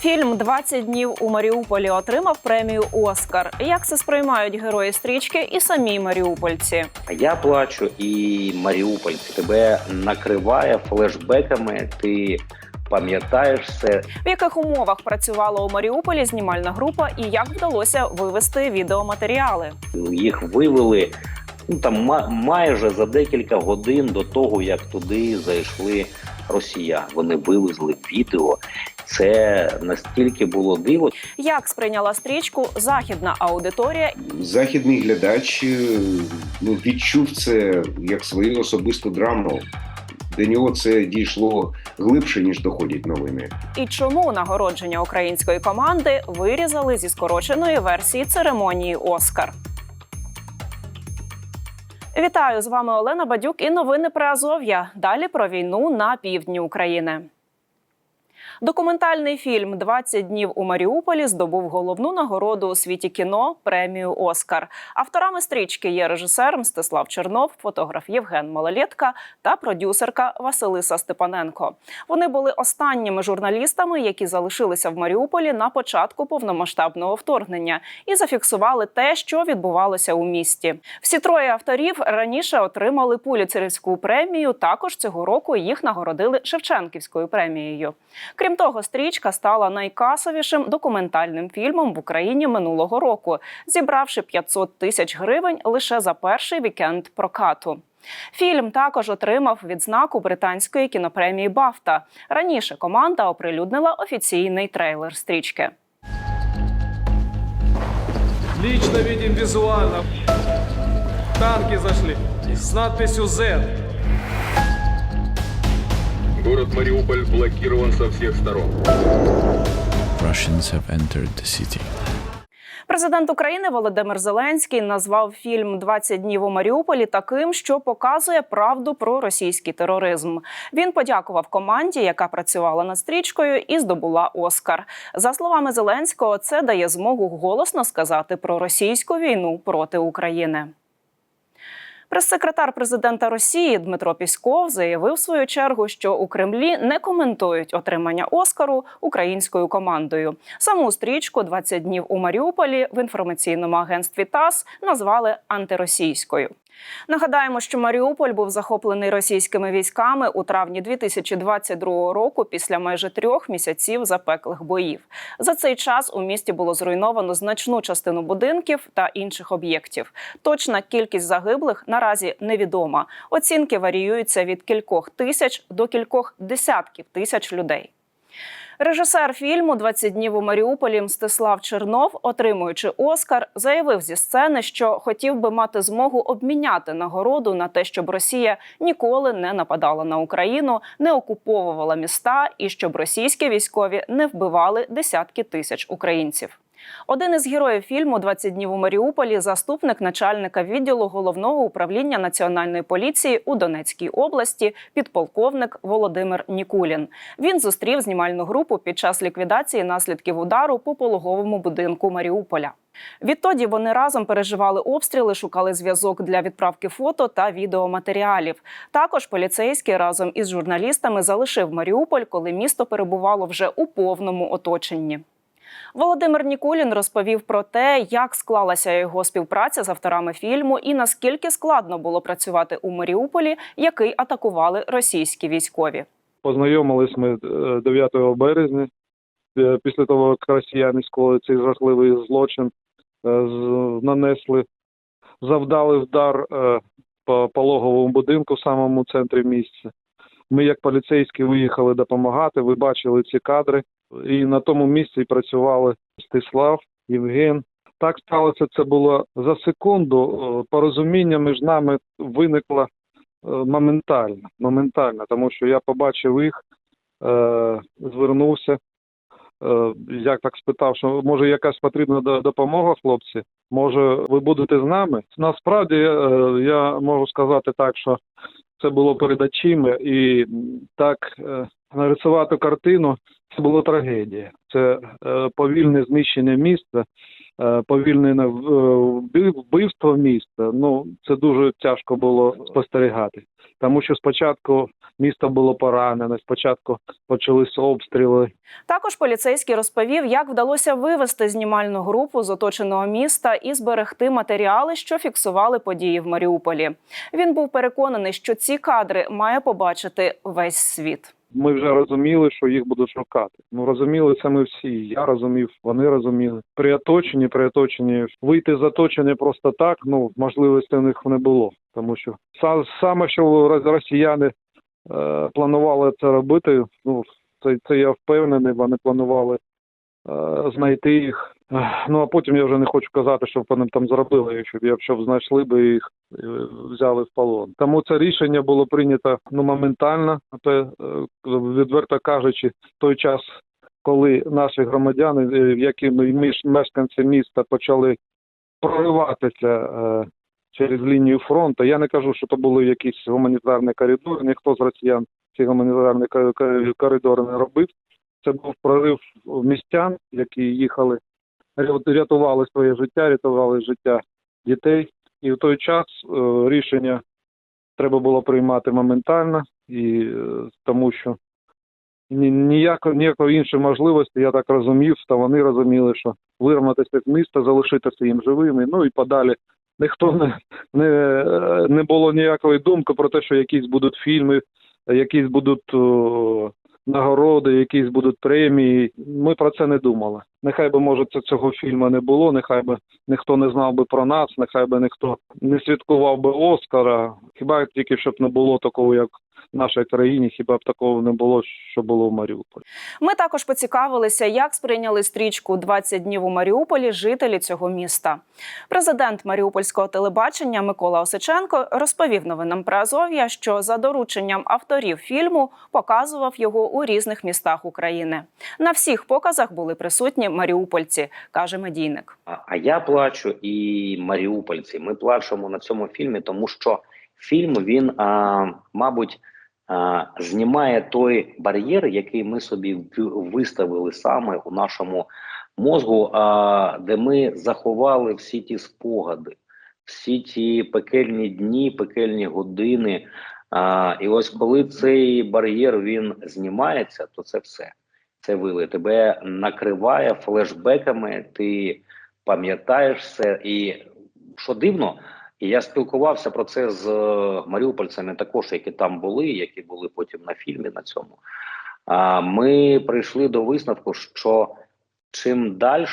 Фільм «20 днів у Маріуполі отримав премію Оскар. Як це сприймають герої стрічки і самі маріупольці? Я плачу, і Маріуполь тебе накриває флешбеками. Ти пам'ятаєш все. В яких умовах працювала у Маріуполі знімальна група і як вдалося вивести відеоматеріали? Їх вивели ну там ма- майже за декілька годин до того, як туди зайшли росіяни. Вони вивезли відео. Це настільки було диво. Як сприйняла стрічку західна аудиторія? західний глядач е, ну, відчув це як свою особисту драму. До нього це дійшло глибше, ніж доходять новини. І чому нагородження української команди вирізали зі скороченої версії церемонії Оскар? Вітаю з вами Олена Бадюк і новини про Азов'я. Далі про війну на півдні України. Документальний фільм «20 днів у Маріуполі здобув головну нагороду у світі кіно премію Оскар. Авторами стрічки є режисер Мстислав Чернов, фотограф Євген Малолєтка та продюсерка Василиса Степаненко. Вони були останніми журналістами, які залишилися в Маріуполі на початку повномасштабного вторгнення і зафіксували те, що відбувалося у місті. Всі троє авторів раніше отримали Пуліцерівську премію. Також цього року їх нагородили Шевченківською премією. Крім того, стрічка стала найкасовішим документальним фільмом в Україні минулого року, зібравши 500 тисяч гривень лише за перший вікенд прокату. Фільм також отримав відзнаку британської кінопремії Бафта. Раніше команда оприлюднила офіційний трейлер стрічки. Лично видим визуально. Танки зашли с надписью Z. Город Мариуполь блокирован со всех сторон. Russians have entered the city. Президент України Володимир Зеленський назвав фільм «20 днів у Маріуполі таким, що показує правду про російський тероризм. Він подякував команді, яка працювала над стрічкою і здобула Оскар. За словами Зеленського, це дає змогу голосно сказати про російську війну проти України. Прес-секретар президента Росії Дмитро Пісков заявив в свою чергу, що у Кремлі не коментують отримання Оскару українською командою. Саму стрічку «20 днів у Маріуполі в інформаційному агентстві ТАСС назвали антиросійською. Нагадаємо, що Маріуполь був захоплений російськими військами у травні 2022 року після майже трьох місяців запеклих боїв. За цей час у місті було зруйновано значну частину будинків та інших об'єктів. Точна кількість загиблих наразі невідома. Оцінки варіюються від кількох тисяч до кількох десятків тисяч людей. Режисер фільму «20 днів у Маріуполі Мстислав Чернов, отримуючи Оскар, заявив зі сцени, що хотів би мати змогу обміняти нагороду на те, щоб Росія ніколи не нападала на Україну, не окуповувала міста і щоб російські військові не вбивали десятки тисяч українців. Один із героїв фільму «20 днів у Маріуполі заступник начальника відділу головного управління національної поліції у Донецькій області, підполковник Володимир Нікулін. Він зустрів знімальну групу під час ліквідації наслідків удару по пологовому будинку Маріуполя. Відтоді вони разом переживали обстріли, шукали зв'язок для відправки фото та відеоматеріалів. Також поліцейський разом із журналістами залишив Маріуполь, коли місто перебувало вже у повному оточенні. Володимир Нікулін розповів про те, як склалася його співпраця з авторами фільму і наскільки складно було працювати у Маріуполі, який атакували російські військові. Познайомились ми е, 9 березня, е, після того, як росіяни скоїли цей жахливий злочин, е, нанесли, завдали вдар е, по пологовому будинку в самому центрі місця. Ми, як поліцейські, виїхали допомагати. Ви бачили ці кадри. І на тому місці працювали Стислав, Євген. Так сталося, це було за секунду. Е, Порозуміння між нами виникло е, моментально, моментально, тому що я побачив їх, е, звернувся, як так спитав, що може якась потрібна допомога, хлопці? Може, ви будете з нами? Насправді я можу сказати так, що це було перед очима, і так нарисувати картину, це була трагедія. Це е, повільне знищення міста, е, повільне е, вбивство міста. Ну це дуже тяжко було спостерігати, тому що спочатку місто було поранене, спочатку почались обстріли. Також поліцейський розповів, як вдалося вивести знімальну групу з оточеного міста і зберегти матеріали, що фіксували події в Маріуполі. Він був переконаний, що ці кадри має побачити весь світ. Ми вже розуміли, що їх будуть шукати. Ну розуміли це ми всі. Я розумів, вони розуміли. При оточенні, при оточенні вийти з оточення просто так. Ну можливості у них не було, тому що саме що росіяни е, планували це робити. Ну це, це я впевнений. Вони планували знайти їх. Ну а потім я вже не хочу казати, що вони там зробили, якщо б якщо б знайшли би їх е, взяли в полон. Тому це рішення було прийнято ну моментально. Те, е, відверто кажучи, той час, коли наші громадяни, е, які між- мешканці міста почали прориватися е, через лінію фронту. Я не кажу, що то були якісь гуманітарні коридори. Ніхто з росіян ці гуманітарні ко- ко- коридори не робив. Це був прорив містян, які їхали, рятували своє життя, рятували життя дітей. І в той час е, рішення треба було приймати моментально, і е, тому що ні- ніяко, ніякої іншої можливості, я так розумів, та вони розуміли, що вирватися з міста, залишитися їм живими, ну і подалі. Ніхто не, не, не було ніякої думки про те, що якісь будуть фільми, якісь будуть о, нагороди, якісь будуть премії. Ми про це не думали. Нехай би, може, це цього фільму не було, нехай би ніхто не знав би про нас, нехай би ніхто не святкував би Оскара. Хіба тільки щоб не було такого, як в нашій країні, хіба б такого не було, що було в Маріуполі. Ми також поцікавилися, як сприйняли стрічку «20 днів у Маріуполі жителі цього міста. Президент Маріупольського телебачення Микола Осиченко розповів новинам про Азов'я, що за дорученням авторів фільму показував його у різних містах України. На всіх показах були присутні маріупольці, каже медійник. А я плачу і маріупольці. Ми плачемо на цьому фільмі, тому що фільм він, а, мабуть, знімає той бар'єр, який ми собі виставили саме у нашому мозку, де ми заховали всі ті спогади, всі ті пекельні дні, пекельні години. А, і ось коли цей бар'єр він знімається, то це все. Це вили тебе накриває флешбеками. Ти пам'ятаєш все, і що дивно, і я спілкувався про це з е, маріупольцями, також які там були, які були потім на фільмі на цьому. А ми прийшли до висновку, що чим далі,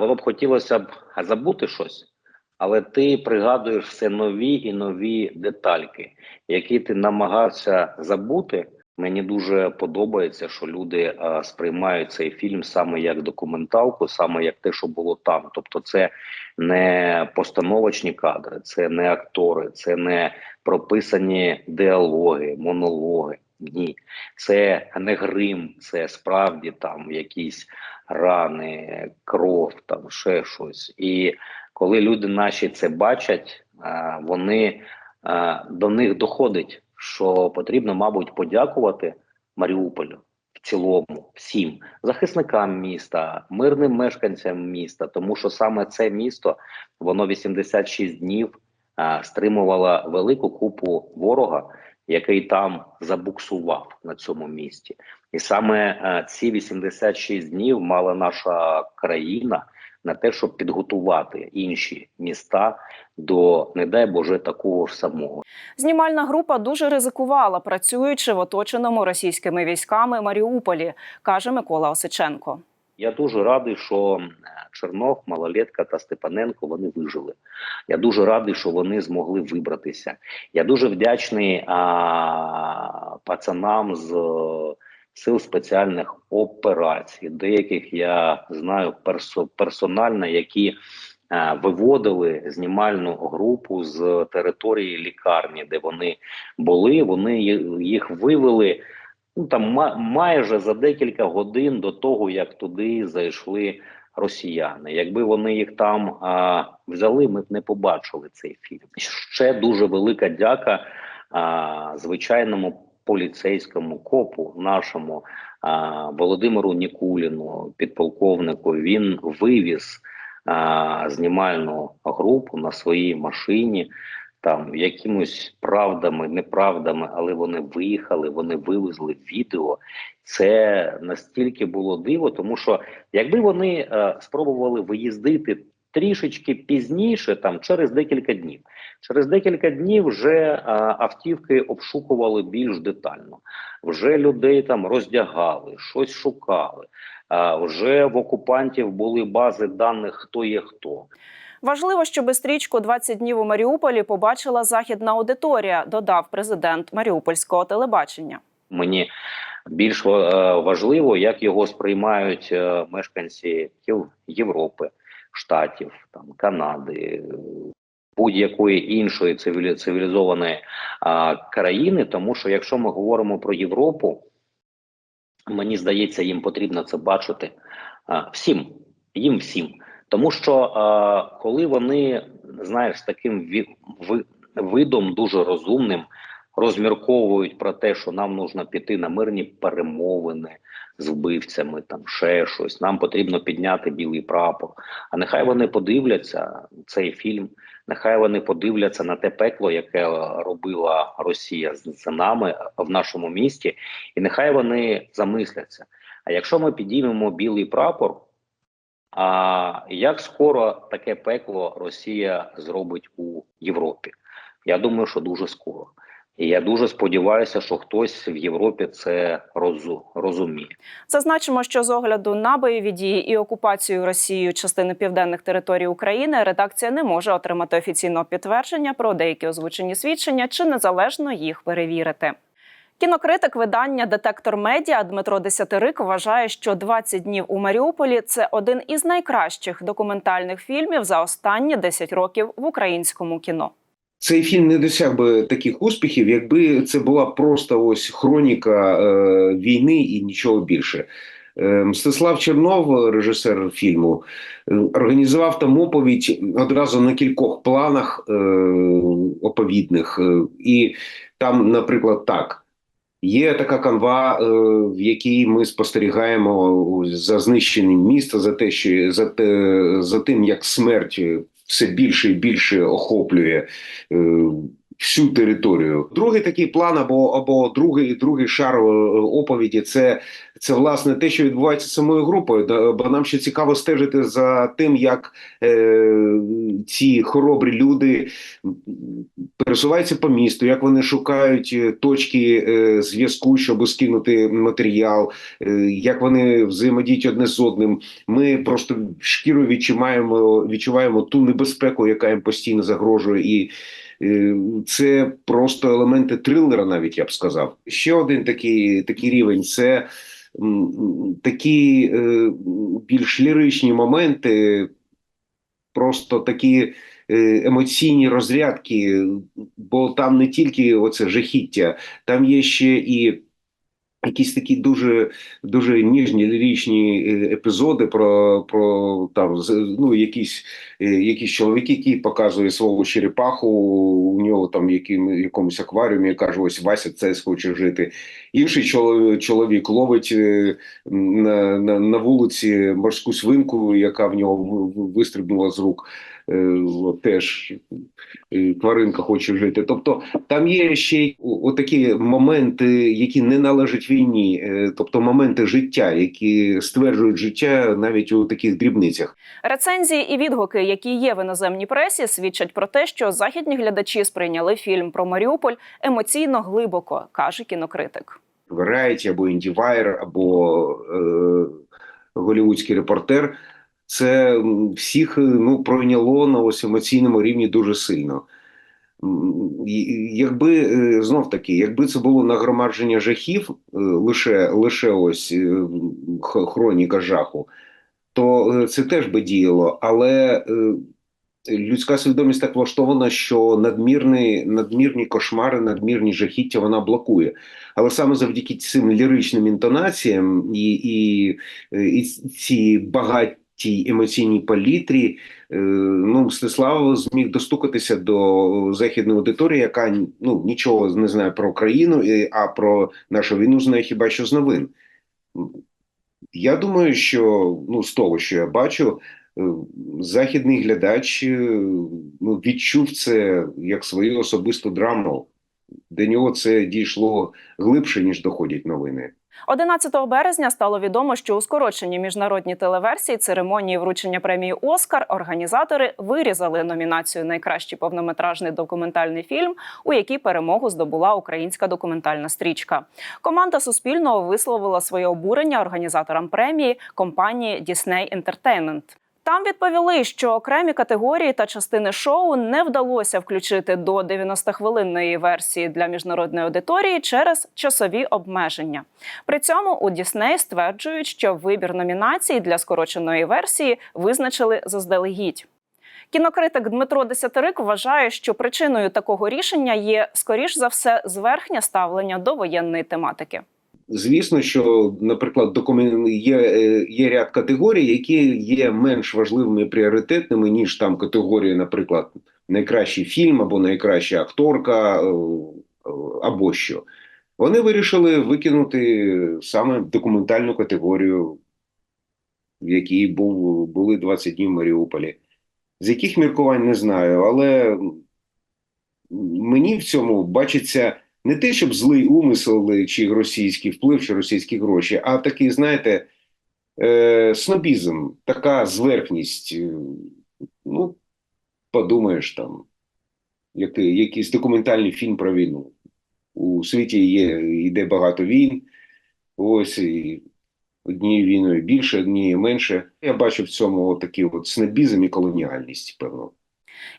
воно б хотілося б забути щось, але ти пригадуєш все нові і нові детальки, які ти намагався забути. Мені дуже подобається, що люди е, сприймають цей фільм саме як документалку, саме як те, що було там. Тобто, це не постановочні кадри, це не актори, це не прописані діалоги, монологи. Ні, це не грим, це справді там якісь рани, кров, там ще щось. І коли люди наші це бачать, е, вони е, до них доходить що потрібно, мабуть, подякувати Маріуполю в цілому, всім захисникам міста, мирним мешканцям міста, тому що саме це місто воно 86 днів а, стримувало велику купу ворога, який там забуксував на цьому місті, і саме а, ці 86 днів мала наша країна на те, щоб підготувати інші міста до, не дай Боже, такого ж самого. Знімальна група дуже ризикувала, працюючи в оточеному російськими військами Маріуполі, каже Микола Осиченко. Я дуже радий, що Чернов, Малолетка та Степаненко вони вижили. Я дуже радий, що вони змогли вибратися. Я дуже вдячний а, пацанам з сил спеціальних операцій. Деяких я знаю персо, персонально, які е, виводили знімальну групу з території лікарні, де вони були. Вони їх вивели ну там ма- майже за декілька годин до того, як туди зайшли росіяни. Якби вони їх там а, взяли, ми б не побачили цей фільм. Ще дуже велика дяка а, звичайному поліцейському копу, нашому а, Володимиру Нікуліну, підполковнику, він вивіз а, знімальну групу на своїй машині. Там якимось правдами, неправдами, але вони виїхали, вони вивезли відео. Це настільки було диво, тому що якби вони е, спробували виїздити трішечки пізніше, там через декілька днів, через декілька днів вже е, автівки обшукували більш детально. Вже людей там роздягали, щось шукали. А вже в окупантів були бази даних, хто є хто. Важливо, щоб стрічку «20 днів у Маріуполі побачила західна аудиторія, додав президент Маріупольського телебачення. Мені більш е, важливо, як його сприймають е, мешканці Європи, Штатів, там Канади, будь-якої іншої цивілі- цивілізованої а, країни. Тому що якщо ми говоримо про Європу, мені здається, їм потрібно це бачити а, всім, їм всім. Тому що а, коли вони знаєш таким ві- ви- видом дуже розумним розмірковують про те, що нам нужно піти на мирні перемовини з вбивцями, там ще щось. Нам потрібно підняти білий прапор. А нехай вони подивляться цей фільм. Нехай вони подивляться на те пекло, яке робила Росія з нами в нашому місті, і нехай вони замисляться. А якщо ми підіймемо білий прапор, а як скоро таке пекло Росія зробить у Європі? Я думаю, що дуже скоро. І я дуже сподіваюся, що хтось в Європі це розу, розуміє. Зазначимо, що з огляду на бойові дії і окупацію Росією частини південних територій України редакція не може отримати офіційного підтвердження про деякі озвучені свідчення чи незалежно їх перевірити. Кінокритик видання Детектор Медіа Дмитро Десятирик вважає, що «20 днів у Маріуполі це один із найкращих документальних фільмів за останні 10 років в українському кіно. Цей фільм не досяг би таких успіхів, якби це була просто ось хроніка е, війни і нічого більше. Е, Мстислав Чернов, режисер фільму, е, організував там оповідь одразу на кількох планах е, оповідних. І там, наприклад, так. Є така канва, в якій ми спостерігаємо за знищенням міста, за те, що за те, за тим, як смерть все більше і більше охоплює е, всю територію. Другий такий план, або або другий другий шар е, оповіді це, це власне те, що відбувається самою групою. Бо нам ще цікаво стежити за тим, як е, ці хоробрі люди пересуваються по місту, як вони шукають е, точки е, зв'язку, щоб скинути матеріал, е, як вони взаємодіють одне з одним. Ми просто шкірою відчуваємо, відчуваємо ту небезпеку, яка їм постійно загрожує, і це просто елементи трилера, навіть я б сказав. Ще один такий, такий рівень це такі е, більш ліричні моменти, просто такі е, емоційні розрядки, бо там не тільки оце жахіття, там є ще і якісь такі дуже дуже ніжні ліричні е, епізоди про, про там ну, якісь, е, якісь чоловіки, які показує свого черепаху, у нього там яким, якомусь акваріумі каже, ось Вася це хоче жити. Інший чоловік, ловить е, на, на, на вулиці морську свинку, яка в нього вистрибнула з рук. Е, Теж е, тваринка хоче жити. Тобто там є ще й отакі моменти, які не належать війні, тобто моменти життя, які стверджують життя навіть у таких дрібницях. Рецензії і відгуки, які є в іноземній пресі, свідчать про те, що західні глядачі сприйняли фільм про Маріуполь емоційно глибоко, каже кінокритик. Variety або IndieWire, або е, голівудський репортер. Це всіх ну, пройняло на ось емоційному рівні дуже сильно. Якби е, знов таки, якби це було нагромадження жахів, е, лише, лише ось е, хроніка жаху, то це теж би діяло. Але людська свідомість так влаштована, що надмірні, надмірні кошмари, надмірні жахіття вона блокує. Але саме завдяки цим ліричним інтонаціям і, і, і ці багаті тій емоційній палітрі, е, ну, Мстислав зміг достукатися до західної аудиторії, яка ну, нічого не знає про Україну, а про нашу війну знає хіба що з новин. Я думаю, що ну, з того, що я бачу, західний глядач е, ну, відчув це як свою особисту драму. До нього це дійшло глибше, ніж доходять новини. 11 березня стало відомо, що у скороченій міжнародній телеверсії церемонії вручення премії Оскар організатори вирізали номінацію Найкращий повнометражний документальний фільм, у якій перемогу здобула українська документальна стрічка. Команда Суспільного висловила своє обурення організаторам премії компанії Disney Entertainment. Там відповіли, що окремі категорії та частини шоу не вдалося включити до 90-хвилинної версії для міжнародної аудиторії через часові обмеження. При цьому у Дісней стверджують, що вибір номінацій для скороченої версії визначили заздалегідь. Кінокритик Дмитро Десятирик вважає, що причиною такого рішення є скоріш за все зверхнє ставлення до воєнної тематики. Звісно, що, наприклад, є, е, є ряд категорій, які є менш важливими і пріоритетними, ніж там категорії, наприклад, найкращий фільм або найкраща акторка е, або що. Вони вирішили викинути саме документальну категорію, в якій був, були 20 днів в Маріуполі. З яких міркувань не знаю, але мені в цьому бачиться не те, щоб злий умисел чи російський вплив, чи російські гроші, а такий, знаєте, е, снобізм, така зверхність. Е, Ну, подумаєш там, який, якийсь документальний фільм про війну. У світі є, йде багато війн. Ось і однією війною більше, однією менше. Я бачу в цьому такий от снобізм і колоніальність, певно.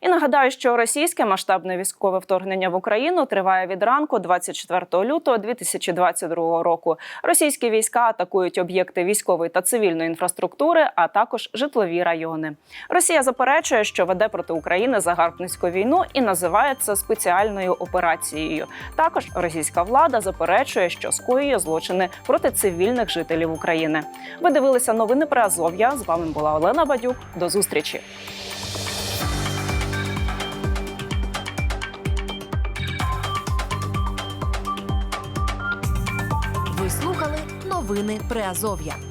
І нагадаю, що російське масштабне військове вторгнення в Україну триває від ранку 24 лютого 2022 року. Російські війська атакують об'єкти військової та цивільної інфраструктури, а також житлові райони. Росія заперечує, що веде проти України загарбницьку війну і називає це спеціальною операцією. Також російська влада заперечує, що скоює злочини проти цивільних жителів України. Ви дивилися новини про Азов'я. З вами була Олена Бадюк. До зустрічі. Новини Приазов'я.